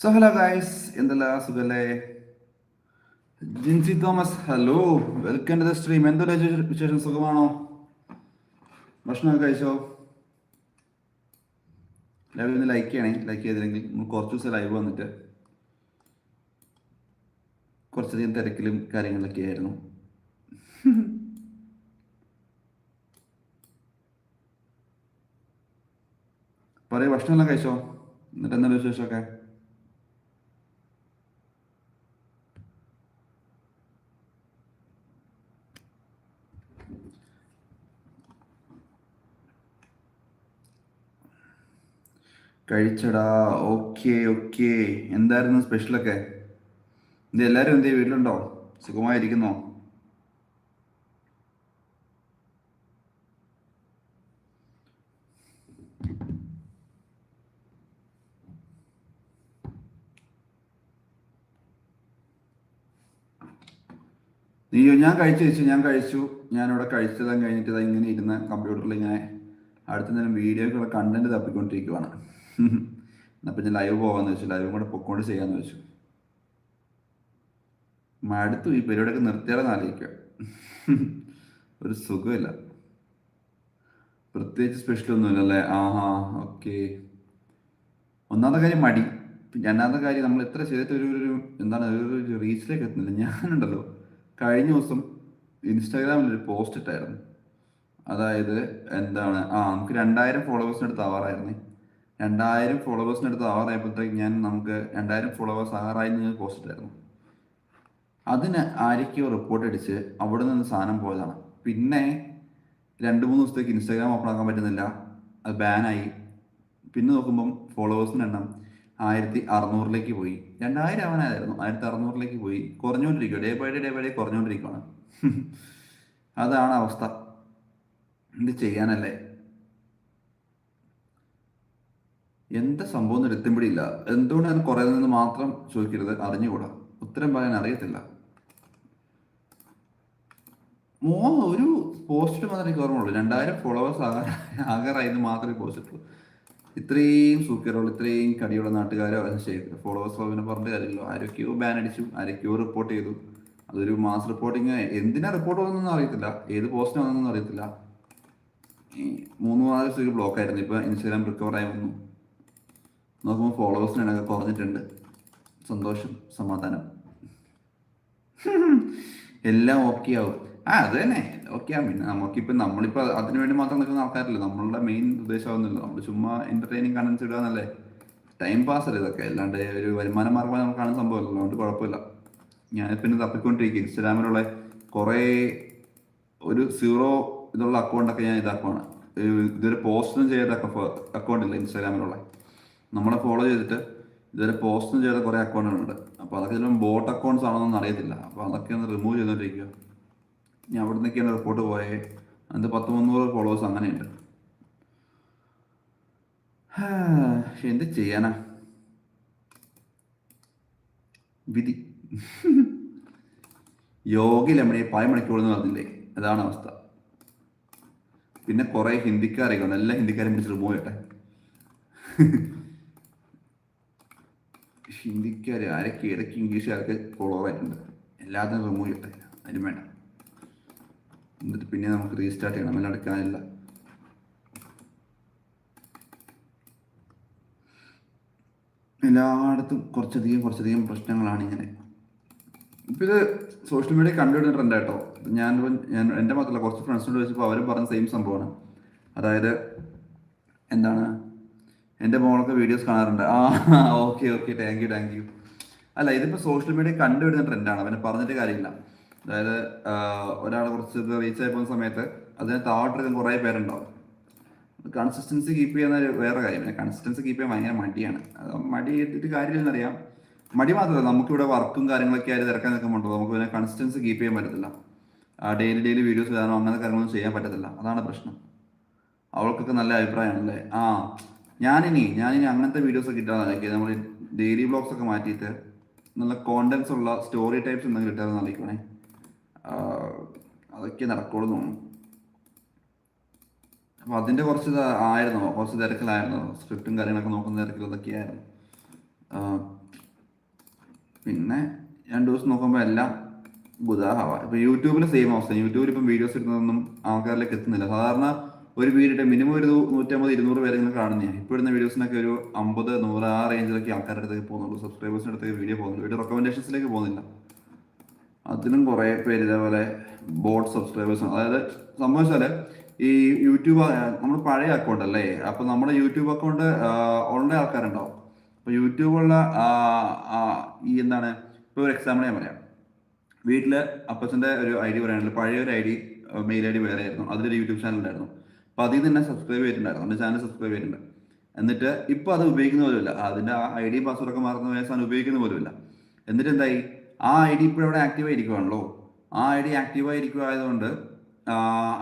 So hello guys എന്തല്ല സുഖല്ലേ Jincy Thomas hello welcome to the stream എന്തോ വിശേഷം സുഖമാണോ? ഭക്ഷണമൊക്കെ കഴിച്ചോ? ലൈവ് ഒന്ന് ലൈക്ക് ചെയ്യണേ. ലൈക്ക് ചെയ്തില്ലെങ്കിൽ കുറച്ച് ദിവസം ലൈവ് വന്നിട്ട് കുറച്ചധികം തിരക്കിലും കാര്യങ്ങളിലൊക്കെ ആയിരുന്നു. പറയൂ ഭക്ഷണമെല്ലാം കഴിച്ചോ? എന്നിട്ട് എന്താണ് വിശേഷമൊക്കെ? കഴിച്ചടാ. Okay okay. എന്തായിരുന്നു സ്പെഷ്യലൊക്കെ? ഇത് എല്ലാവരും എന്തേ വീട്ടിലുണ്ടോ? സുഖമായിരിക്കുന്നോ? നീയോ ഞാൻ കഴിച്ചു വെച്ചു ഞാൻ കഴിച്ചു. ഞാനിവിടെ കഴിച്ചതെല്ലാം കഴിഞ്ഞിട്ട് ഇങ്ങനെ ഇരുന്ന കമ്പ്യൂട്ടറിൽ ഇങ്ങനെ അടുത്ത നേരം വീഡിയോക്കുള്ള കണ്ടന്റ് തപ്പിക്കൊണ്ടിരിക്കുവാണ്. അപ്പം ഞാൻ ലൈവ് പോകാമെന്ന് വെച്ചു. ലൈവും കൂടെ പൊക്കോണ്ട് ചെയ്യാന്ന് വെച്ചു. മടുത്തു ഈ പരിപാടിയൊക്കെ നിർത്തിയാലെന്ന് ആലോചിക്കുക ഒരു സുഖമില്ല. പ്രത്യേകിച്ച് സ്പെഷ്യൽ ഒന്നുമില്ല അല്ലേ? ആഹാ ഓക്കെ ഒന്നാമത്തെ കാര്യം മടി. രണ്ടാമത്തെ കാര്യം നമ്മൾ എത്ര ചെയ്തിട്ട് ഒരു ഒരു എന്താണ് ഒരു റീച്ചിലേക്ക് എത്തുന്നില്ല. ഞാനുണ്ടല്ലോ. കഴിഞ്ഞ ദിവസം ഇൻസ്റ്റാഗ്രാമിൽ ഒരു പോസ്റ്റ് ഇട്ടായിരുന്നു. അതായത് എന്താണ് ആ നമുക്ക് രണ്ടായിരം ഫോളോവേഴ്സിന് അടുത്ത് ആവാറായിരുന്നേ. രണ്ടായിരം ഫോളോവേഴ്സിന് അടുത്ത് ആവാറായപ്പോഴത്തേക്ക് ഞാൻ നമുക്ക് രണ്ടായിരം ഫോളോവേഴ്സ് ആറായി നിന്ന് പോസ്റ്റ് ഇട്ടായിരുന്നു അതിന് ആരൊക്കെയോ റിപ്പോർട്ട് അടിച്ച് അവിടെ നിന്ന് സാധനം പോയതാണ്. പിന്നെ രണ്ട് മൂന്ന് ദിവസത്തേക്ക് ഇൻസ്റ്റാഗ്രാം ഓപ്പൺ ആക്കാൻ പറ്റുന്നില്ല. അത് ബാനായി പിന്നെ നോക്കുമ്പം ഫോളോവേഴ്സിന്റെ എണ്ണം ആയിരത്തി അറുന്നൂറിലേക്ക് പോയി. രണ്ടായിരം ആവാനായിരുന്നു ആയിരത്തി അറുന്നൂറിലേക്ക് പോയി. കുറഞ്ഞുകൊണ്ടിരിക്കുക day by day day by day കുറഞ്ഞുകൊണ്ടിരിക്കുകയാണ് അതാണ് അവസ്ഥ. എന്ത് ചെയ്യാനല്ലേ? എന്താ സംഭവം എന്ന് എത്തുമ്പിടിയില്ല എന്തുകൊണ്ടാണ് നിന്ന് മാത്രം ചോദിക്കരുത്? അറിഞ്ഞുകൂടാ. ഉത്തരം പറയാൻ അറിയത്തില്ല. മോ ഒരു പോസ്റ്റ് മാത്രമേ ഓർമ്മയുള്ളൂ. രണ്ടായിരം ഫോളോവേഴ്സ് ആകാൻ ആകാറായിരുന്നു മാത്രമേ പോസ്റ്റ് ഇത്രയും സൂക്കറുള്ള ഇത്രയും കടിയുള്ള നാട്ടുകാരോ ചെയ്തു ഫോളോവേഴ്സ് പിന്നെ പറഞ്ഞ കാര്യമല്ലോ ആരൊക്കെയോ ബാൻ അടിച്ചു ആരൊക്കെയോ റിപ്പോർട്ട് ചെയ്തു. അതൊരു മാസ് റിപ്പോർട്ടിങ് എന്തിനാ റിപ്പോർട്ട് വന്നതെന്ന് അറിയത്തില്ല. ഏത് പോസ്റ്റിന് വന്നതെന്ന് അറിയത്തില്ല. മൂന്ന് നാല് ബ്ലോക്ക് ആയിരുന്നു. ഇപ്പൊ ഇൻസ്റ്റാഗ്രാം റിക്കവർ ആയി വന്നു. നോക്കുമ്പോൾ ഫോളോവേഴ്സിനൊക്കെ കുറഞ്ഞിട്ടുണ്ട്. സന്തോഷം സമാധാനം. എല്ലാം ഓക്കെ ആവും. ആ അത് തന്നെ. ഓക്കെ ആ പിന്നെ നമുക്കിപ്പോൾ നമ്മളിപ്പോൾ അതിനു വേണ്ടി മാത്രം നിൽക്കുന്ന ആൾക്കാരല്ല. നമ്മളുടെ മെയിൻ ഉദ്ദേശമൊന്നുമില്ല നമ്മൾ ചുമ്മാ എന്റർടൈനിങ് കണ്ടൻസ് ഇടുക എന്നല്ലേ. ടൈം പാസ് അല്ലേ ഇതൊക്കെ. അല്ലാണ്ട് ഒരു വരുമാന മാർഗമായി നമുക്ക് കാണുന്ന സംഭവമല്ലോ. അതുകൊണ്ട് കുഴപ്പമില്ല. ഞാനിപ്പോൾ ഇന്ന് തപ്പിക്കൊണ്ടിരിക്കും ഇൻസ്റ്റാഗ്രാമിലുള്ള കുറേ ഒരു സീറോ ഇതുള്ള അക്കൗണ്ടൊക്കെ ഞാൻ ഇതാക്കുവാണ്. ഇതൊരു പോസ്റ്റൊന്നും ചെയ്ത അക്കൗണ്ട് ഇല്ല ഇൻസ്റ്റാഗ്രാമിലുള്ള. നമ്മളെ ഫോളോ ചെയ്തിട്ട് ഇതുവരെ പോസ്റ്റും ചെയ്ത കുറേ അക്കൗണ്ടുകളുണ്ട് അപ്പോൾ അതൊക്കെ ചിലപ്പോൾ ബോട്ട് അക്കൗണ്ട്സ് ആണോന്നൊന്നും അറിയത്തില്ല. അപ്പോൾ അതൊക്കെ ഒന്ന് റിമൂവ് ചെയ്തുകൊണ്ടിരിക്കുക ഞാൻ അവിടെ നിന്നൊക്കെയാണ് റിപ്പോർട്ട് പോയേ. അതിന്റെ പത്ത് മുന്നൂറ് ഫോളോവേഴ്സ് അങ്ങനെയുണ്ട്. എന്ത് ചെയ്യാനാ? വിധി. യോഗി ലമണി പായ മണിക്കൂർ എന്ന് പറഞ്ഞില്ലേ? അതാണ് അവസ്ഥ. പിന്നെ കുറെ ഹിന്ദിക്കാരൊക്കെ ഉണ്ട് എല്ലാ ഹിന്ദിക്കാരും പിടിച്ച് റിമൂവ് ചെയ്യട്ടെ. ഹിന്ദിക്കാർ ആരൊക്കെ ഇടയ്ക്ക് ഇംഗ്ലീഷുകാർക്ക് ഫോളോ ആയിട്ടുണ്ട്. എല്ലാത്തിനും റിമൂവ് ചെയ്യട്ടെ അതിന് വേണ്ട. എന്നിട്ട് പിന്നെ നമുക്ക് റീസ്റ്റാർട്ട് ചെയ്യണം. അല്ലാണ്ട് കാര്യമില്ല എല്ലായിടത്തും കുറച്ചധികം കുറച്ചധികം പ്രശ്നങ്ങളാണ് ഇങ്ങനെ. ഇപ്പം ഇത് സോഷ്യൽ മീഡിയ കണ്ടുവിടുന്ന ട്രെൻഡ് കേട്ടോ ഞാൻ ഞാൻ എന്റെ മാത്രമല്ല കുറച്ച് ഫ്രണ്ട്സിനോട് ചോദിച്ചപ്പോൾ അവരും പറഞ്ഞ സെയിം സംഭവമാണ്. അതായത് എന്താണ്? എന്റെ മോളൊക്കെ വീഡിയോസ് കാണാറുണ്ട്. ആ okay okay thank you thank you അല്ല ഇതിപ്പോൾ സോഷ്യൽ മീഡിയ കണ്ടുവരുന്ന ട്രെൻഡാണ് അവനെ പറഞ്ഞിട്ട് കാര്യമില്ല. അതായത് ഒരാൾ കുറച്ച് റീച്ച് ആയി പോകുന്ന സമയത്ത് അതിനെ താഴോട്ടിരിക്കാൻ കുറേ പേരുണ്ടാവും. കൺസിസ്റ്റൻസി കീപ്പ് ചെയ്യുന്ന ഒരു വേറെ കാര്യം. പിന്നെ കൺസിസ്റ്റൻസി കീപ്പ് ചെയ്യാൻ ഭയങ്കര മടിയാണ്. മടി എടുത്തിട്ട് കാര്യമില്ലെന്നറിയാം മടി മാത്രമല്ല നമുക്കിവിടെ വർക്കും കാര്യങ്ങളൊക്കെ ആയിട്ട് തിരക്കാൻ നിൽക്കുമ്പോൾ നമുക്ക് പിന്നെ കൺസിസ്റ്റൻസി കീപ്പ് ചെയ്യാൻ പറ്റത്തില്ല. ഡെയിലി ഡെയിലി വീഡിയോസ് ഇടാനോ അങ്ങനത്തെ കാര്യങ്ങളൊന്നും ചെയ്യാൻ പറ്റത്തില്ല. അതാണ് പ്രശ്നം. അവൾക്കൊക്കെ നല്ല അഭിപ്രായമാണല്ലേ? ആ ഞാനിനി ഞാനിനി അങ്ങനത്തെ വീഡിയോസ് ഒക്കെ ഇട്ടാൽ നമ്മൾ ഡെയിലി ബ്ലോഗ്സ് ഒക്കെ മാറ്റിയിട്ട് നല്ല കോണ്ടൻസ് ഉള്ള സ്റ്റോറി ടൈപ്സ് എന്തെങ്കിലും ഇട്ടാൽ നല്ലിക്കണേ അതൊക്കെ നടക്കുള്ളൂ തോന്നുന്നു. അപ്പോൾ അതിന്റെ കുറച്ച് ആയിരുന്നു. കുറച്ച് തിരക്കിലായിരുന്നു. സ്ക്രിപ്റ്റും കാര്യങ്ങളൊക്കെ നോക്കുന്ന തിരക്കിൽ അതൊക്കെയായിരുന്നു പിന്നെ രണ്ട് ദിവസം നോക്കുമ്പോൾ എല്ലാം ബുധാഹാവാ ഇപ്പൊ യൂട്യൂബിൽ സെയിം അവസ്ഥ. യൂട്യൂബിൽ ഇപ്പം വീഡിയോസ് ഇടുന്നതൊന്നും ആൾക്കാരിലേക്ക് എത്തുന്നില്ല. സാധാരണ ഒരു വീടിന്റെ മിനിമം ഒരു നൂറ്റമ്പത് ഇരുന്നൂറ് പേരെങ്കിലും കാണുന്നതാണ്. ഇപ്പോൾ ഇടുന്ന വീഡിയോസിനൊക്കെ ഒരു അമ്പത് നൂറ് ആ റേഞ്ചിലൊക്കെ ആൾക്കാരുടെ അടുത്തേക്ക് പോകുന്നുള്ളൂ. സബ്സ്ക്രൈബേഴ്സിന്റെ അടുത്തേക്ക് വീഡിയോ പോകുന്നുള്ളൂ. വീഡിയോ റെക്കമെൻഡേഷൻസിലേക്ക് പോകുന്നില്ല. അതിനും കുറേ പേര് ഇതേപോലെ ബോട്ട് സബ്സ്ക്രൈബേഴ്സ് അതായത് സംഭവിച്ചാൽ ഈ യൂട്യൂബ് നമ്മൾ പഴയ അക്കൗണ്ട് അല്ലേ? അപ്പൊ നമ്മുടെ യൂട്യൂബ് അക്കൗണ്ട് ഉള്ള ആൾക്കാരുണ്ടാവും. അപ്പൊ യൂട്യൂബുള്ള ഈ എന്താണ്? ഇപ്പൊ ഒരു എക്സാമ്പിൾ ഞാൻ പറയാം. വീട്ടിൽ അപ്പച്ചന്റെ ഒരു ഐ ഡി പറയാനുള്ള പഴയ ഒരു I D mail I D വേറെ ആയിരുന്നു. അതിലൊരു യൂട്യൂബ് ചാനൽ ഉണ്ടായിരുന്നു. അപ്പൊ അതിൽ തന്നെ സബ്സ്ക്രൈബ് ചെയ്തിട്ടുണ്ടായിരുന്നു. നമ്മുടെ ചാനൽ സബ്സ്ക്രൈബ് ചെയ്തിട്ടുണ്ട്. എന്നിട്ട് ഇപ്പൊ അത് ഉപയോഗിക്കുന്ന പോലുമില്ല. അതിന്റെ ആ ഐ ഡി പാസ്വേഡ് ഒക്കെ മാറുന്ന പോയ സാധനം ഉപയോഗിക്കുന്ന പോലുമില്ല. എന്നിട്ട് എന്തായി? ആ ഐ ഡി ഇപ്പോൾ ഇവിടെ ആക്റ്റീവ് ആയിരിക്കുവാണല്ലോ. ആ ഐ ഡി ആക്റ്റീവ് ആയിരിക്കുവായതുകൊണ്ട്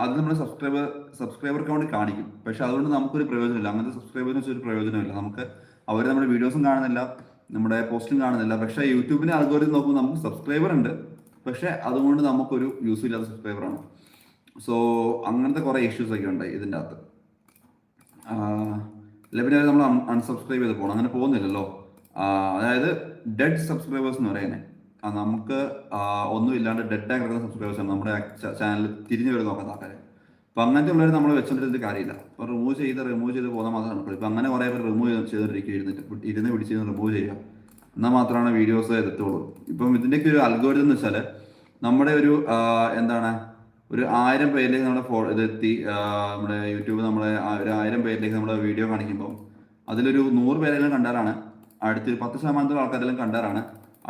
അത് നമ്മൾ സബ്സ്ക്രൈബർ സബ്സ്ക്രൈബർ അക്കൗണ്ട് കാണിക്കും. പക്ഷെ അതുകൊണ്ട് നമുക്കൊരു പ്രയോജനമില്ല. അങ്ങനത്തെ സബ്സ്ക്രൈബേഴ്സിന് വെച്ചൊരു പ്രയോജനമില്ല. നമുക്ക് അവർ നമ്മുടെ വീഡിയോസും കാണുന്നില്ല നമ്മുടെ പോസ്റ്റും കാണുന്നില്ല. പക്ഷെ യൂട്യൂബിന് അൽഗോരിതം നോക്കുമ്പോൾ നമുക്ക് സബ്സ്ക്രൈബർ ഉണ്ട്. പക്ഷെ അതുകൊണ്ട് നമുക്കൊരു യൂസ് ഇല്ലാത്ത സബ്സ്ക്രൈബറാണ് സോ അങ്ങനത്തെ കുറേ ഇഷ്യൂസ് ഒക്കെ ഉണ്ടായി ഇതിന്റെ അകത്ത് പിന്നെ നമ്മൾ അൺസബ്സ്ക്രൈബ് ചെയ്ത് പോകണം അങ്ങനെ പോകുന്നില്ലല്ലോ. അതായത് ഡെഡ് സബ്സ്ക്രൈബേഴ്സ് എന്ന് പറയുന്നത് നമുക്ക് ഒന്നും ഇല്ലാണ്ട് ഡെഡ് ആയി കിടക്കുന്ന സബ്സ്ക്രൈബേഴ്സ് ആണ് നമ്മുടെ ചാനൽ തിരിഞ്ഞു വരുന്ന നോക്കുന്ന ആൾക്കാർ അപ്പൊ അങ്ങനത്തെ ഉള്ളവർ നമ്മൾ വെച്ചോണ്ടിരുന്നിട്ട് കാര്യമില്ല. അപ്പൊ റിമൂവ് ചെയ്ത് റിമൂവ് ചെയ്ത് പോകുന്ന മാത്രമാണ് ഇപ്പോൾ ഇപ്പൊ അങ്ങനെ കുറേ പേർ റിമൂവ് ചെയ്തിരിക്കും ഇരുന്നിട്ട്. ഇരുന്ന് പിടിച്ച് റിമൂവ് ചെയ്യുക. എന്നാൽ മാത്രമാണ് വീഡിയോസ് എത്തുള്ളൂ ഇപ്പം ഇതിന്റെയൊക്കെ ഒരു അൽഗോരിതം എന്ന് വെച്ചാൽ നമ്മുടെ ഒരു എന്താണ് ഒരു ആയിരം പേരിലേക്ക് നമ്മുടെ ഫോ ഇതെത്തി. നമ്മുടെ യൂട്യൂബ് നമ്മളെ ഒരു ആയിരം പേരിലേക്ക് നമ്മുടെ വീഡിയോ കാണിക്കുമ്പോൾ അതിലൊരു നൂറ് പേരെല്ലാം കണ്ടാറാണ് അടുത്ത പത്ത് ശതമാനത്തോളം ആൾക്കാരെല്ലാം കണ്ടാറാണ്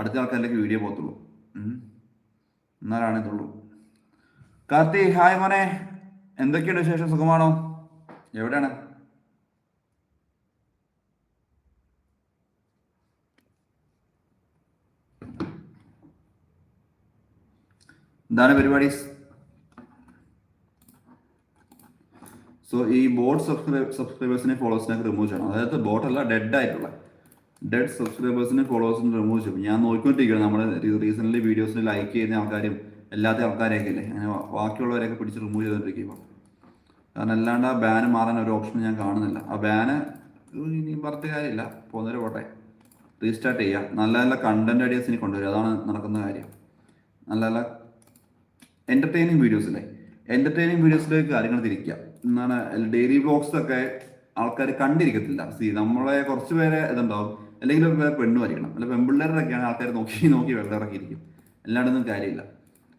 അടുത്ത ആൾക്കാരിലേക്ക് വീഡിയോ പോകത്തുള്ളൂ. എന്നാലാണ് ഇതുള്ളൂ. കാർത്തി ഹായ് മോനെ. എന്തൊക്കെയുണ്ട് വിശേഷം? സുഖമാണോ? എവിടെയാണ്? എന്താണ് പരിപാടി? സോ ഈ ബോട്ട് സബ്സ്ക്രൈബ് സബ്സ്ക്രൈബേഴ്സിനെ ഫോളോവേഴ്സിനെ റിമൂവ് ചെയ്യണം. അതായത് ബോട്ട് അല്ല ഡെഡ് ആയിട്ടുള്ള. ഡെഡ് സബ്സ്ക്രൈബേഴ്സിനെ ഫോളോവേഴ്സിനെ റിമൂവ് ചെയ്യും ഞാൻ നോക്കിക്കൊണ്ടിരിക്കുകയാണ്. നമ്മുടെ റീസെന്റ് വീഡിയോസിന് ലൈക്ക് ചെയ്യുന്ന ആൾക്കാരും അല്ലാത്ത ആൾക്കാരെയൊക്കെ ഇല്ലേ? അങ്ങനെ ബാക്കിയുള്ളവരെയൊക്കെ പിടിച്ച് റിമൂവ് ചെയ്തുകൊണ്ടിരിക്കുക കാരണം അല്ലാണ്ട് ആ ബാന് മാറാൻ ഒരു ഓപ്ഷൻ ഞാൻ കാണുന്നില്ല. ആ ബാന് ഇനി പറഞ്ഞ കാര്യമില്ല. പോകുന്നവരെ പോട്ടെ. റീസ്റ്റാർട്ട് ചെയ്യുക നല്ല നല്ല കണ്ടന്റ് ഐഡിയാസ് ഇനി കൊണ്ടുവരിക അതാണ് നടക്കുന്ന കാര്യം. നല്ല നല്ല എന്റർടൈനിങ് വീഡിയോസ് അല്ലേ എന്റർടൈനിങ് വീഡിയോസിലേക്ക് കാര്യങ്ങൾ തിരിക്കുക. എന്നാണ് ഡെയിലി വ്ളോഗ്സ് ഒക്കെ ആൾക്കാർ കണ്ടിരിക്കത്തില്ല. സി നമ്മളെ കുറച്ച് പേരെ ഇതുണ്ടാവും. അല്ലെങ്കിൽ ഒരു പേരെ പെണ്ണു വരയ്ക്കണം അല്ല പെൺപിള്ളേരുടെയൊക്കെയാണ് ആൾക്കാർ നോക്കി നോക്കി വെള്ളമിറക്കിയിരിക്കും എല്ലായിടത്തും കാര്യമില്ല.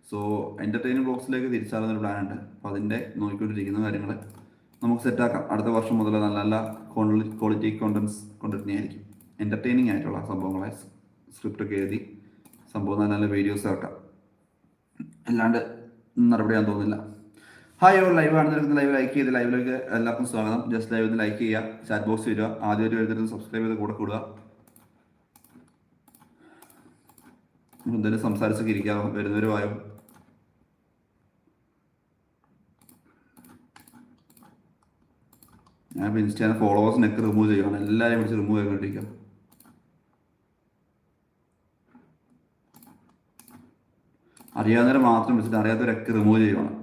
സോ എന്റർടൈനിങ് ബ്ലോഗ്സിലേക്ക് തിരിച്ചാറുന്നൊരു പ്ലാൻ ഉണ്ട്. അപ്പോൾ അതിന്റെ നോക്കിക്കൊണ്ടിരിക്കുന്ന കാര്യങ്ങൾ നമുക്ക് സെറ്റാക്കാം അടുത്ത വർഷം മുതൽ നല്ല നല്ല ക്വാളിറ്റി കോണ്ടൻസ് കൊണ്ടുവരുന്നതായിരിക്കും. എന്റർടൈനിങ് ആയിട്ടുള്ള സംഭവങ്ങളെ സ്ക്രിപ്റ്റ് ഒക്കെ എഴുതി സംഭവം നല്ല നല്ല വീഡിയോസ് ഇറക്കാം. അല്ലാണ്ട് നടപടിയാൻ തോന്നുന്നില്ല. ഹായ് ഓ ലൈവ് ആണ്. നിൽക്കുന്ന ലൈവ് ലൈക്ക് ചെയ്ത് ലൈവിലേക്ക് എല്ലാവർക്കും സ്വാഗതം. ജസ്റ്റ് ലൈവ് ഒന്ന് ലൈക്ക് ചെയ്യുക. ചാറ്റ് ബോക്സ് വരിക ആദ്യം ഒരു എഴുതുന്നത് സബ്സ്ക്രൈബ് ചെയ്ത് കൂടെ കൂടുക. എന്തെങ്കിലും സംസാരിച്ചൊക്കെ ഇരിക്കാം. വരുന്നവരുമായോ? ഞാൻ ഇൻസ്റ്റാഗ്രാം ഫോളോവേഴ്സിനൊക്കെ റിമൂവ് ചെയ്യുകയാണ് എല്ലാവരെയും വിളിച്ച് റിമൂവ് ചെയ്തുകൊണ്ടിരിക്കുക അറിയാവുന്നവരെ മാത്രം വിളിച്ചിട്ട് അറിയാത്തവരൊക്കെ റിമൂവ് ചെയ്യുവാണ്.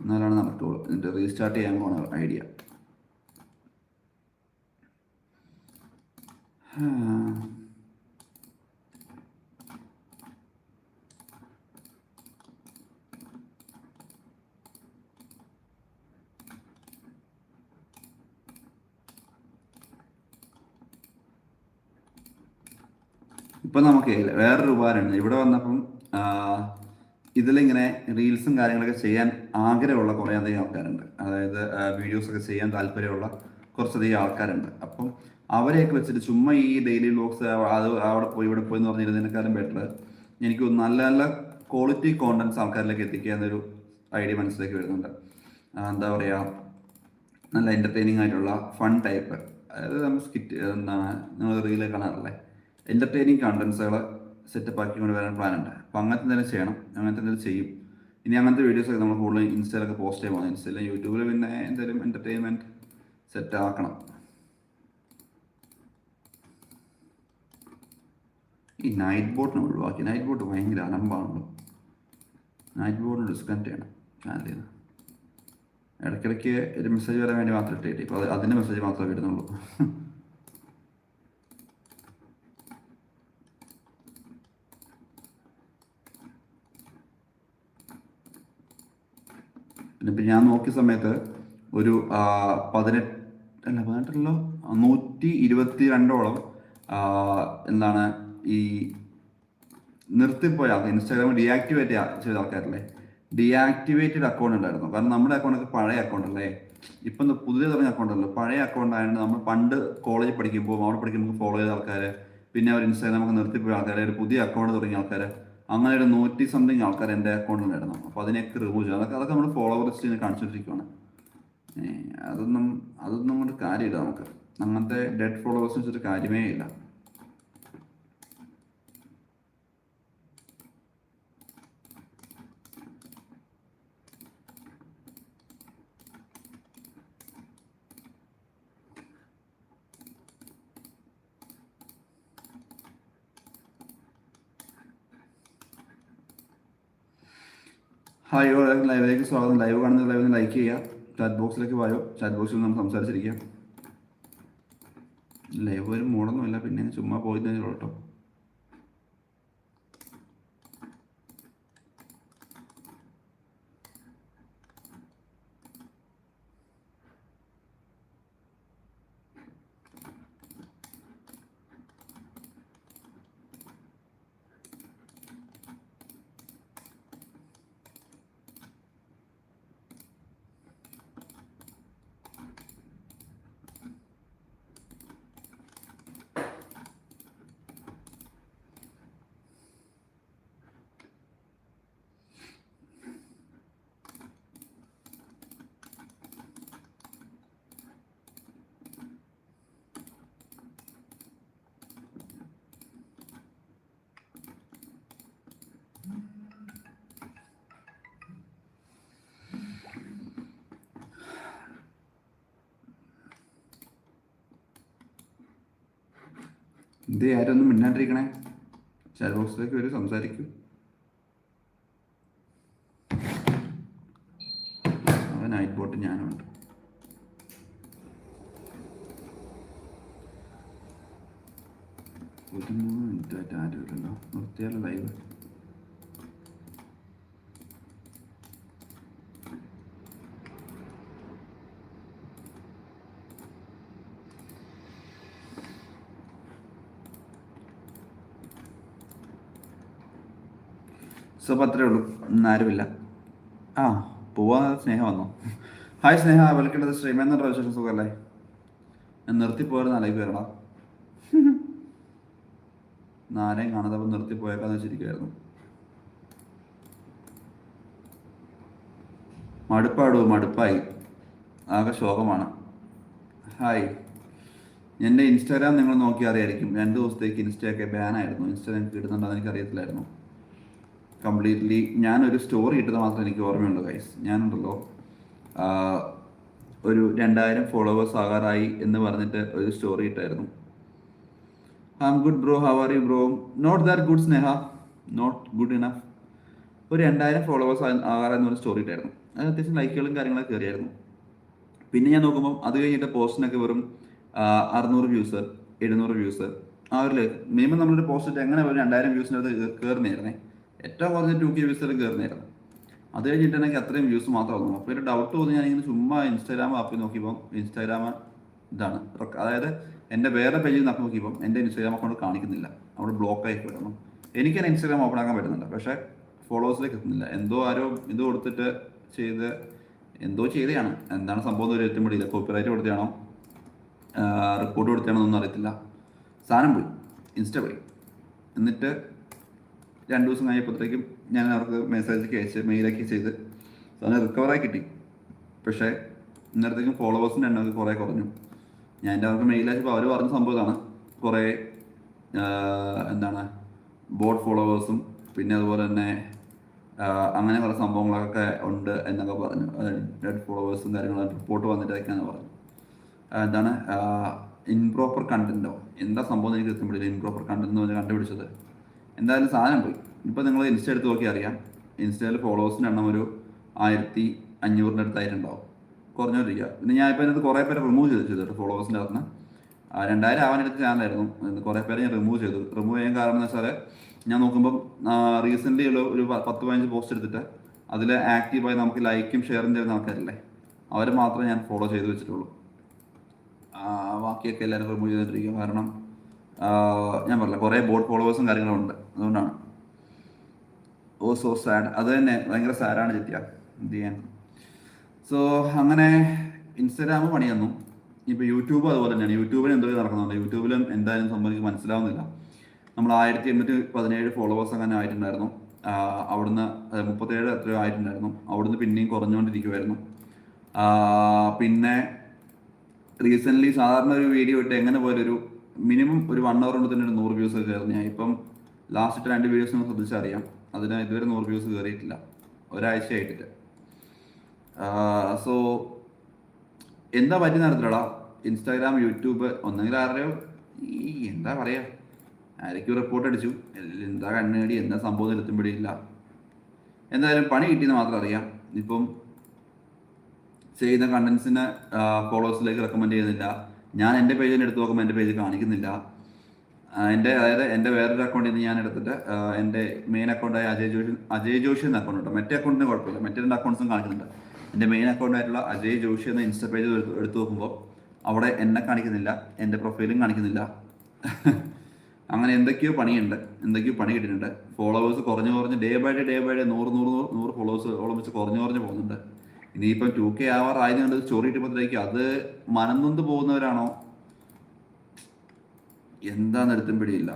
എന്നാലാണ് നടക്കുള്ളൂ എന്നിട്ട് റീസ്റ്റാർട്ട് ചെയ്യാൻ പോണ ഐഡിയ ഇപ്പൊ നമുക്ക് വേറൊരു ഉപകാരമുണ്ട്. ഇവിടെ വന്നപ്പം ഇതിലിങ്ങനെ റീൽസും കാര്യങ്ങളൊക്കെ ചെയ്യാൻ ആഗ്രഹമുള്ള കുറേ അധികം ആൾക്കാരുണ്ട്. അതായത് വീഡിയോസൊക്കെ ചെയ്യാൻ താല്പര്യമുള്ള കുറച്ചധികം ആൾക്കാരുണ്ട്. അപ്പം അവരെയൊക്കെ വെച്ചിട്ട് ചുമ്മാ ഈ ഡെയിലി വ്ലോഗ്സ് അത് അവിടെ പോയി ഇവിടെ പോയി എന്ന് പറഞ്ഞിരുന്നതിനേക്കാളും ബെറ്റർ എനിക്ക് നല്ല നല്ല ക്വാളിറ്റി കോണ്ടൻസ് ആൾക്കാരിലേക്ക് എത്തിക്കുക എന്നൊരു ഐഡിയ മനസ്സിലേക്ക് വരുന്നുണ്ട്. എന്താ പറയുക നല്ല എന്റർടൈനിങ് ആയിട്ടുള്ള ഫൺ ടൈപ്പ് അതായത് നമ്മൾ സ്കിറ്റ് എന്താണ് നിങ്ങൾ റീൽ കാണാറില്ലേ? എന്റർടൈനിങ് കണ്ടൻസുകൾ സെറ്റപ്പ് ആക്കി കൊണ്ട് വരാൻ പ്ലാൻ ഉണ്ട്. അപ്പോൾ അങ്ങനത്തെ എന്തെങ്കിലും ചെയ്യണം. അങ്ങനത്തെ എന്തെങ്കിലും ചെയ്യും. ഇനി അങ്ങനത്തെ വീഡിയോസ് ഒക്കെ നമ്മൾ കൂടുതൽ ഇൻസ്റ്റയിലൊക്കെ പോസ്റ്റ് ചെയ്യാൻ പോകുന്നത്. ഇൻസ്റ്റയിലും യൂട്യൂബിൽ പിന്നെ എന്തെങ്കിലും എന്റർടൈൻമെന്റ് സെറ്റ് ആക്കണം. ഈ നൈറ്റ് ബോട്ടിനെ ഒഴിവാക്കി. നൈറ്റ് ബോട്ട് ഭയങ്കര അലമ്പാണല്ലോ. നൈറ്റ് ബോട്ടിന് ഡിസ്കണക്ട് ചെയ്യണം ചാനലിൽ നിന്ന്. ഇടയ്ക്കിടയ്ക്ക് ഒരു മെസ്സേജ് വരാൻ വേണ്ടി മാത്രം ഇട്ടിട്ട് ഇപ്പോൾ അതിന്റെ മെസ്സേജ് മാത്രമേ വരുന്നുള്ളൂ ഇപ്പം ഞാൻ നോക്കിയ സമയത്ത് ഒരു പതിനെട്ട് അല്ല പതിനെട്ടല്ലോ? നൂറ്റി ഇരുപത്തി രണ്ടോളം എന്താണ് ഈ നിർത്തിപ്പോയ ഇൻസ്റ്റാഗ്രാം ഡീആക്ടിവേറ്റ് ചെയ്ത ആൾക്കാരല്ലേ? ഡീആക്ടിവേറ്റഡ് അക്കൗണ്ട് ഉണ്ടായിരുന്നു. കാരണം നമ്മുടെ അക്കൗണ്ടൊക്കെ പഴയ അക്കൗണ്ട് അല്ലേ? ഇപ്പം പുതിയ തുടങ്ങിയ അക്കൗണ്ട് അല്ലോ പഴയ അക്കൗണ്ട് ആയതുകൊണ്ട് നമ്മൾ പണ്ട് കോളേജ് പഠിക്കുമ്പോൾ അവിടെ പഠിക്കുമ്പോൾ ഫോളോ ചെയ്ത ആൾക്കാർ പിന്നെ അവർ ഇൻസ്റ്റാഗ്രാം ഒക്കെ നിർത്തിപ്പോയ ആൾക്കാർ ഒരു പുതിയ അക്കൗണ്ട് തുടങ്ങിയ ആൾക്കാർ അങ്ങനെ ഒരു നൂറ്റി സംതിങ് ആൾക്കാർ എന്റെ അക്കൗണ്ടിൽ അക്കൗണ്ടിലുണ്ടായിരുന്നു അപ്പോൾ അതിനെയൊക്കെ റിമൂവ് ചെയ്യണം അതൊക്കെ അതൊക്കെ നമ്മൾ ഫോളോവർ ലിസ്റ്റിൽ കാണിച്ചുകൊണ്ടിരിക്കുകയാണ് അതൊന്നും അതൊന്നും കൊണ്ട് കാര്യമില്ല നമുക്ക്. അങ്ങനത്തെ ഡെഡ് ഫോളോവേഴ്സ് വെച്ചിട്ട് കാര്യമേ ഇല്ല. ഹായ് ഓൾ ലൈവിലേക്ക് സ്വാഗതം ലൈവ് കാണുന്ന ലൈവ് ലൈക്ക് ചെയ്യുക ചാറ്റ് ബോക്സിലേക്ക് വായോ ചാറ്റ് ബോക്സിൽ നമ്മൾ സംസാരിച്ചിരിക്കാം ലൈവ് വരും മൂടൊന്നുമില്ല പിന്നെ ചുമ്മാ പോയി തന്നെ കേട്ടോ. ഇത് ആരും ഒന്നും മിണ്ടാണ്ടിരിക്കണേ ചാറ്റ് ബോക്സിലേക്ക് വരും സംസാരിക്കും. അവൻ നൈറ്റ് ബോട്ട് ഞാനുണ്ട്. ഒരു മൂന്ന് മിനിറ്റ് ആയിട്ട് ആരും ഇല്ലല്ലോ. നിർത്തിയാലോ ലൈവ് സോ അപ്പോൾ അത്രേ ഉള്ളൂ. ആരുമില്ല. ആ പോവാ സ്നേഹം വന്നോ. ഹായ് സ്നേഹ വിളിക്കേണ്ടത് എന്ന പ്രാവശ്യം സുഖമല്ലേ ഞാൻ നിർത്തി പോയിരുന്ന ലൈവ് വരണോ നാരെയും കാണാതെ നിർത്തി പോയേക്കാന്ന് വെച്ചിരിക്കുമായിരുന്നു മടുപ്പാടോ മടുപ്പായി. ആകെ ശോകമാണ്. ഹായ് എന്റെ ഇൻസ്റ്റാഗ്രാം നിങ്ങൾ നോക്കി അറിയായിരിക്കും. രണ്ട് ദിവസത്തേക്ക് ഇൻസ്റ്റയൊക്കെ ബാനായിരുന്നു ഇൻസ്റ്റാഗ്രാം കിട്ടുന്നുണ്ടോ എനിക്ക് അറിയത്തില്ലായിരുന്നു കംപ്ലീറ്റ്ലി ഞാനൊരു സ്റ്റോറി ഇട്ടത് മാത്രം എനിക്ക് ഓർമ്മയുണ്ട് ഗൈസ് ഞാനുണ്ടല്ലോ ഒരു രണ്ടായിരം ഫോളോവേഴ്സ് ആകാറായി എന്ന് പറഞ്ഞിട്ട് ഒരു സ്റ്റോറി ഇട്ടായിരുന്നു. I'm good bro how are you bro not that good Sneha not good enough ഒരു രണ്ടായിരം ഫോളോവേഴ്സ് ആകാറെന്ന് ഒരു സ്റ്റോറി ഇട്ടായിരുന്നു. അത് അത്യാവശ്യം ലൈക്കുകളും കാര്യങ്ങളൊക്കെ കയറിയായിരുന്നു. പിന്നെ ഞാൻ നോക്കുമ്പോൾ അത് കഴിഞ്ഞിട്ട് പോസ്റ്റിനൊക്കെ വെറും അറുന്നൂറ് വ്യൂസ് എഴുന്നൂറ് വ്യൂസ് ആ ഒരു മിനിമം നമ്മളൊരു പോസ്റ്റ് ഇട്ട് എങ്ങനെ ഒരു രണ്ടായിരം വ്യൂസിനകത്ത് കയറുന്നതായിരുന്നേ ഏറ്റവും കുറഞ്ഞ ടു കെ വ്യൂസിൽ കയറുന്നതായിരുന്നു അത് കഴിഞ്ഞിട്ടുണ്ടെങ്കിൽ അത്രയും വ്യൂസ് മാത്രം വന്നു അപ്പോൾ ഒരു ഡൗട്ട് തോന്നി ഞാനിങ്ങനെ ചുമ്മാ ഇൻസ്റ്റാഗ്രാം ആപ്പിൽ നോക്കിയപ്പോൾ ഇൻസ്റ്റാഗ്രാം ഇതാണ്. അതായത് എന്റെ വേറെ പേജിൽ നിന്ന് നോക്കിയപ്പോൾ എന്റെ ഇൻസ്റ്റാഗ്രാം അക്കൗണ്ട് കാണിക്കുന്നില്ല. അവിടെ ബ്ലോക്ക് ആയി കിടന്നു. എനിക്ക് തന്നെ ഇൻസ്റ്റാഗ്രാം ഓപ്പൺ ആക്കാൻ പറ്റുന്നില്ല. പക്ഷേ ഫോളോവേഴ്സിലേക്ക് എത്തുന്നില്ല. എന്തോ ആരോ ഇത് കൊടുത്തിട്ട് ചെയ്ത് എന്തോ ചെയ്തതാണ് എന്താണ് സംഭവം ഒരു ഏറ്റവും പിടിയില്ല കോപ്പിറൈറ്റ് കൊടുത്തതാണോ? റിപ്പോർട്ട് കൊടുത്തതാണോ എന്നൊന്നും അറിയത്തില്ല. സാധനം പോയി. ഇൻസ്റ്റ പോയി. എന്നിട്ട് രണ്ട് ദിവസം കഴിഞ്ഞപ്പോഴത്തേക്കും ഞാൻ അവർക്ക് മെസ്സേജൊക്കെ അയച്ച് മെയിലൊക്കെ ചെയ്ത്. അതിന് റിക്കവറായി കിട്ടി. പക്ഷേ ഇന്നത്തേക്കും ഫോളോവേഴ്സിന്റെ എണ്ണം കുറേ കുറഞ്ഞു. ഞാൻ എന്റെ അവർക്ക് മെയിൽ അയച്ചപ്പോൾ അവർ പറഞ്ഞ സംഭവമാണ് കുറേ എന്താണ് ബോട്ട് ഫോളോവേഴ്സും പിന്നെ അതുപോലെ തന്നെ അങ്ങനെ കുറേ സംഭവങ്ങളൊക്കെ ഉണ്ട് എന്നൊക്കെ പറഞ്ഞു. ഡെഡ് ഫോളോവേഴ്സും കാര്യങ്ങളും റിപ്പോർട്ട് വന്നിട്ടൊക്കെയാണ് പറഞ്ഞു എന്താണ് ഇൻപ്രോപ്പർ കണ്ടന്റോ എന്താ സംഭവം എനിക്ക് എത്തുമ്പോഴില്ല ഇൻപ്രോപ്പർ കണ്ടന്റ് എന്ന് പറഞ്ഞാൽ കണ്ടുപിടിച്ചത്. എന്തായാലും സാധനം പോയി. ഇപ്പം നിങ്ങൾ ഇൻസ്റ്റ എടുത്ത് നോക്കി അറിയാം. ഇൻസ്റ്റയിൽ ഫോളോവേഴ്സിന്റെ എണ്ണം ഒരു ആയിരത്തി അഞ്ഞൂറിന്റെ അടുത്തായിട്ടുണ്ടാവും. കുറഞ്ഞോണ്ടിരിക്കുക പിന്നെ ഞാൻ ഇപ്പോൾ അതിനകത്ത് കുറേ പേരെ റിമൂവ് ചെയ്ത് ചെയ്തിട്ട് ഫോളോവേഴ്സിന്റെ അകത്ത് രണ്ടായിരം ആവാനെടുത്ത ചാനലായിരുന്നു കുറേ പേരെ ഞാൻ റിമൂവ് ചെയ്തു. റിമൂവ് ചെയ്യാൻ കാരണം എന്ന് വെച്ചാൽ ഞാൻ നോക്കുമ്പം റീസെന്റ്ലി ഉള്ള ഒരു പത്ത് പതിനഞ്ച് പോസ്റ്റ് എടുത്തിട്ട് അതിൽ ആക്റ്റീവായി നമുക്ക് ലൈക്കും ഷെയറും ചെയ്യുന്ന ആൾക്കാരില്ലേ? അവരെ മാത്രമേ ഞാൻ ഫോളോ ചെയ്ത് വെച്ചിട്ടുള്ളൂ. ബാക്കിയൊക്കെ എല്ലാവരും റിമൂവ് ചെയ്തിട്ടിരിക്കും കാരണം ഞാൻ പറഞ്ഞ കുറേ ബോട്ട് ഫോളോവേഴ്സും കാര്യങ്ങളും ഉണ്ട്. അതുകൊണ്ടാണ്. ഓ സോ സാഡ് അത് തന്നെ ഭയങ്കര സാഡാണ് ചെത്തിയ. എന്ത് ചെയ്യാൻ. സോ അങ്ങനെ ഇൻസ്റ്റാഗ്രാം പണി തന്നു ഇപ്പോൾ യൂട്യൂബ് അതുപോലെ തന്നെയാണ്. യൂട്യൂബിൽ എന്തോ നടക്കുന്നുണ്ട്? യൂട്യൂബിലും എന്തായാലും സംബന്ധിച്ച് മനസ്സിലാവുന്നില്ല. നമ്മൾ ആയിരത്തി എണ്ണൂറ്റി പതിനേഴ് ഫോളോവേഴ്സ് അങ്ങനെ ആയിട്ടുണ്ടായിരുന്നു. അവിടുന്ന് മുപ്പത്തേഴ് എത്രയോ ആയിട്ടുണ്ടായിരുന്നു. അവിടുന്ന് പിന്നെയും കുറഞ്ഞുകൊണ്ടിരിക്കുമായിരുന്നു പിന്നെ റീസെന്റ്ലി സാധാരണ ഒരു വീഡിയോ ഇട്ട് എങ്ങനെ പോലൊരു മിനിമം ഒരു വൺ അവർ കൊണ്ട് തന്നെ ഒരു നൂറ് വ്യൂസ് കയറുന്ന ഞാൻ ഇപ്പം ലാസ്റ്റ് രണ്ട് വീഡിയോസ് നമുക്ക് ശ്രദ്ധിച്ചറിയാം അതിന് ഇതുവരെ നൂറ് വ്യൂസ് കയറിയിട്ടില്ല. ഒരാഴ്ച ആയിട്ടില്ല. സോ എന്താ പറ്റി നടത്തിലടാ ഇൻസ്റ്റാഗ്രാം യൂട്യൂബ് ഒന്നെങ്കിൽ ആരുടെയോ ഈ എന്താ പറയാ? ആരൊക്കെ റിപ്പോർട്ട് അടിച്ചു. എന്താ കണ്ണേടി? എന്താ സംഭവം നിർത്തുമ്പോഴില്ല എന്തായാലും പണി കിട്ടിയെന്ന് മാത്രം അറിയാം. ഇപ്പം ചെയ്യുന്ന കണ്ടൻസിനെ ഫോളോവേഴ്സിലേക്ക് റെക്കമെൻഡ് ചെയ്യുന്നില്ല. ഞാൻ എന്റെ പേജിൽ എടുത്ത് നോക്കുമ്പോൾ എന്റെ പേജ് കാണിക്കുന്നില്ല. എന്റെ അതായത് എന്റെ വേറൊരു അക്കൗണ്ടിൽ നിന്ന് ഞാൻ എടുത്തിട്ട് എന്റെ മെയിൻ അക്കൗണ്ടായ അജയ് ജോഷി അജയ് ജോഷി എന്ന അക്കൗണ്ട് ഉണ്ട്. മറ്റേ അക്കൗണ്ടിന് കുഴപ്പമില്ല. മറ്റേ രണ്ട് അക്കൗണ്ട്സും കാണിക്കുന്നുണ്ട്. എന്റെ മെയിൻ അക്കൗണ്ടായിട്ടുള്ള അജയ് ജോഷി എന്ന ഇൻസ്റ്റ പേജ് എടുത്ത് നോക്കുമ്പോൾ അവിടെ എന്നെ കാണിക്കുന്നില്ല എന്റെ പ്രൊഫൈലും കാണിക്കുന്നില്ല. അങ്ങനെ എന്തൊക്കെയോ പണിയുണ്ട്. എന്തൊക്കെയോ പണി കിട്ടിയിട്ടുണ്ട്. ഫോളോവേഴ്സ് കുറഞ്ഞു കുറഞ്ഞ് day by day day by day നൂറ് നൂറ് നൂറ് ഫോളോവേഴ്സ് ഓളം വെച്ച് കുറഞ്ഞു കുറഞ്ഞ് പോകുന്നുണ്ട്. ഇനിയിപ്പം ടു കെ ആവാറായത് സ്റ്റോറി ഇട്ടപ്പോഴത്തേക്ക് അത് മനം നൊന്ത് പോകുന്നവരാണോ? എന്താന്ന് എടുത്തും പിടിയില്ല.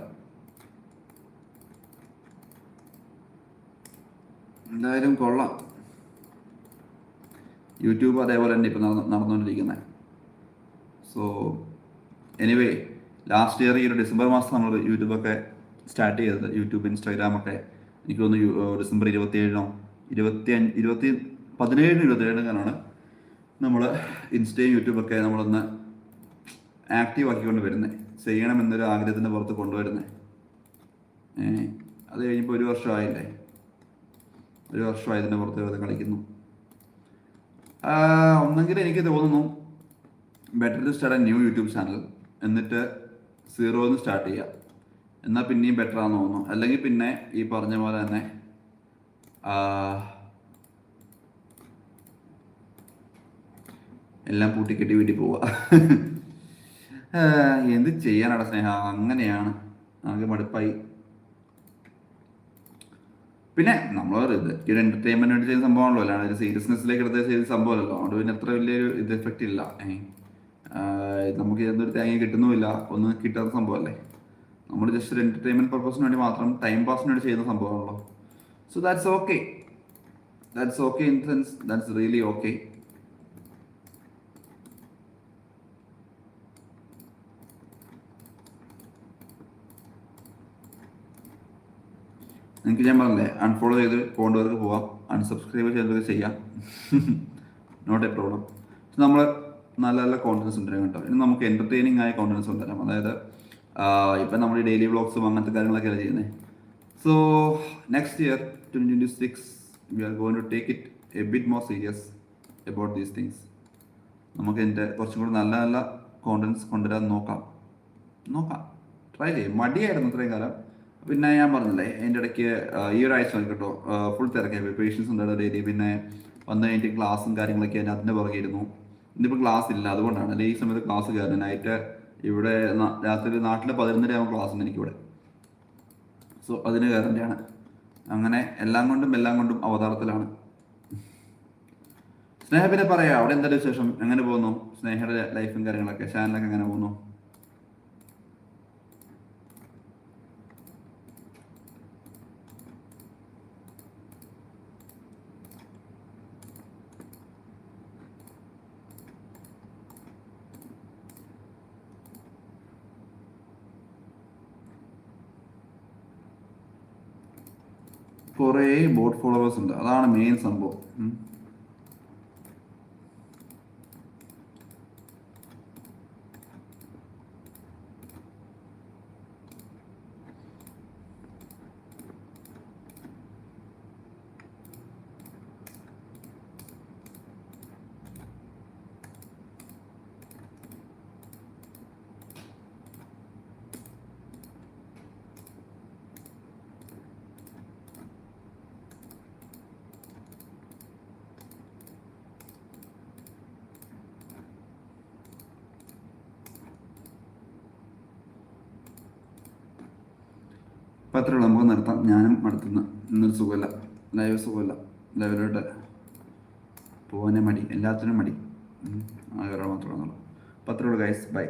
എന്തായാലും കൊള്ളാം. യൂട്യൂബ് അതേപോലെ തന്നെ ഇപ്പം നടന്നുകൊണ്ടിരിക്കുന്നത് സോ എനിവേ ലാസ്റ്റ് ഇയർ ഈ ഒരു ഡിസംബർ മാസം നമ്മൾ യൂട്യൂബൊക്കെ സ്റ്റാർട്ട് ചെയ്തത്. യൂട്യൂബ് ഇൻസ്റ്റാഗ്രാമൊക്കെ എനിക്ക് തോന്നുന്നു ഡിസംബർ ഇരുപത്തി ഏഴിനോ ഇരുപത്തി അഞ്ച് ഇരുപത്തി പതിനേഴിനും ഇരുപത്തി ഏഴിനാണ് നമ്മൾ ഇൻസ്റ്റയും യൂട്യൂബൊക്കെ നമ്മളൊന്ന് ആക്റ്റീവ് ആക്കിക്കൊണ്ട് വരുന്നത് ചെയ്യണമെന്നൊരു ആഗ്രഹത്തിന്റെ പുറത്ത് കൊണ്ടുവരുന്നത് അത് കഴിഞ്ഞപ്പോൾ ഒരു വർഷമായില്ലേ? ഒരു വർഷമായതിന്റെ പുറത്ത് വെറുതെ കളിക്കുന്നു. ഒന്നെങ്കിൽ എനിക്ക് തോന്നുന്നു better to start a new YouTube channel എന്നിട്ട് സീറോന്ന് സ്റ്റാർട്ട് ചെയ്യാം. എന്നാൽ പിന്നെയും ബെറ്റർ ആണെന്ന് തോന്നുന്നു. അല്ലെങ്കിൽ പിന്നെ ഈ പറഞ്ഞ പോലെ തന്നെ എല്ലാം പൂട്ടിക്കെട്ടി വീട്ടിൽ പോവുക എന്ത് ചെയ്യാനാടാ സ്നേഹ? അങ്ങനെയാണ്. ആകെ മടുപ്പായി. പിന്നെ നമ്മൾ ഒരു എന്റർടൈൻമെന്റ് വേണ്ടി ചെയ്ത സംഭവമാണല്ലോ. അല്ലാണ്ട് ഒരു സീരിയസ്നെസ്സിലേക്ക് എടുത്ത് ചെയ്ത സംഭവമല്ലോ അതുകൊണ്ട് പിന്നെ അത്ര വലിയൊരു ഇത് എഫക്റ്റ് ഇല്ല. നമുക്ക് ഇതൊരു തേങ്ങ കിട്ടുന്നുമില്ല. ഒന്നും കിട്ടാത്ത സംഭവമല്ലേ? നമ്മൾ ജസ്റ്റ് ഒരു എന്റർടൈൻമെന്റ് പർപ്പസിന് വേണ്ടി മാത്രം ടൈം പാസിന് വേണ്ടി ചെയ്യുന്ന സംഭവമാണല്ലോ. So that's okay that's okay in sense that's really okay നിങ്ങൾക്ക് ഞാൻ പറഞ്ഞില്ലേ അൺഫോളോ ചെയ്ത് പോകേണ്ടവർക്ക് പോവാം. അൺസബ്സ്ക്രൈബ് ചെയ്തവർക്ക് ചെയ്യാം. നോട്ട് എ പ്രോബ്ലം നമ്മൾ നല്ല നല്ല കോണ്ടൻസ് ഉണ്ടാകും കേട്ടോ. ഇനി നമുക്ക് എന്റർടൈനിങ് ആയ കോണ്ടൻസ് ഉണ്ടാകാം അതായത് ഇപ്പം നമ്മൾ ഡെയിലി വ്ളോഗ്സും അങ്ങനത്തെ കാര്യങ്ങളൊക്കെയാണ് ചെയ്യുന്നത് so next year twenty twenty six we are going to take it a bit more serious about these things നമുക്ക് എന്റെ കുറച്ചും കൂടി നല്ല നല്ല കോണ്ടൻസ് കൊണ്ടുവരാൻ നോക്കാം. നോക്കാം. ട്രൈ ചെയ്യും. മടിയായിരുന്നു ഇത്രയും കാലം. പിന്നെ ഞാൻ പറഞ്ഞില്ലേ എന്റെ ഇടയ്ക്ക് ഈ ഒരാഴ്ച നോക്കിട്ടോ ഫുൾ തിരക്കായി പേഷ്യൻസ് ഉണ്ടായിരുന്നു ഡെയിലി പിന്നെ വന്നു കഴിഞ്ഞിട്ട് ക്ലാസ്സും കാര്യങ്ങളൊക്കെ ഞാൻ അതിന്റെ പുറകെ ഇരുന്നു. ഇന്നിപ്പോൾ ക്ലാസ് ഇല്ല. അതുകൊണ്ടാണ്. അല്ലെങ്കിൽ ഈ സമയത്ത് ക്ലാസ് നൈറ്റ് ഇവിടെ രാത്രി നാട്ടിൽ പതിനൊന്നര ആകുമ്പോൾ ക്ലാസ് ഉണ്ട് എനിക്കിവിടെ. സോ അതിന് കയറേണ്ടതാണ് അങ്ങനെ എല്ലാം കൊണ്ടും എല്ലാം കൊണ്ടും അവതാരത്തിലാണ്. സ്നേഹ പിന്നെ പറയാം. അവിടെ എന്തായാലും വിശേഷം? എങ്ങനെ പോകുന്നു? സ്നേഹയുടെ ലൈഫും കാര്യങ്ങളൊക്കെ. ചാനലൊക്കെ എങ്ങനെ പോകുന്നു? കുറേ ബോട്ട് ഫോളോവേഴ്സ് ഉണ്ട്. അതാണ് മെയിൻ സംഭവം. അപ്പം അത്രേ ഉള്ളൂ നമുക്ക് നിർത്താം. ഞാനും അടുത്തുനിന്ന് ഇന്നൊരു സുഖമില്ല. ലൈവ് സുഖമില്ല. ലൈവിലോട്ട് പോകാനേ മടി. എല്ലാത്തിനും മടി. ഒരാൾ അപ്പം അത്രേ ഉള്ളൂ ഗൈസ് ബൈ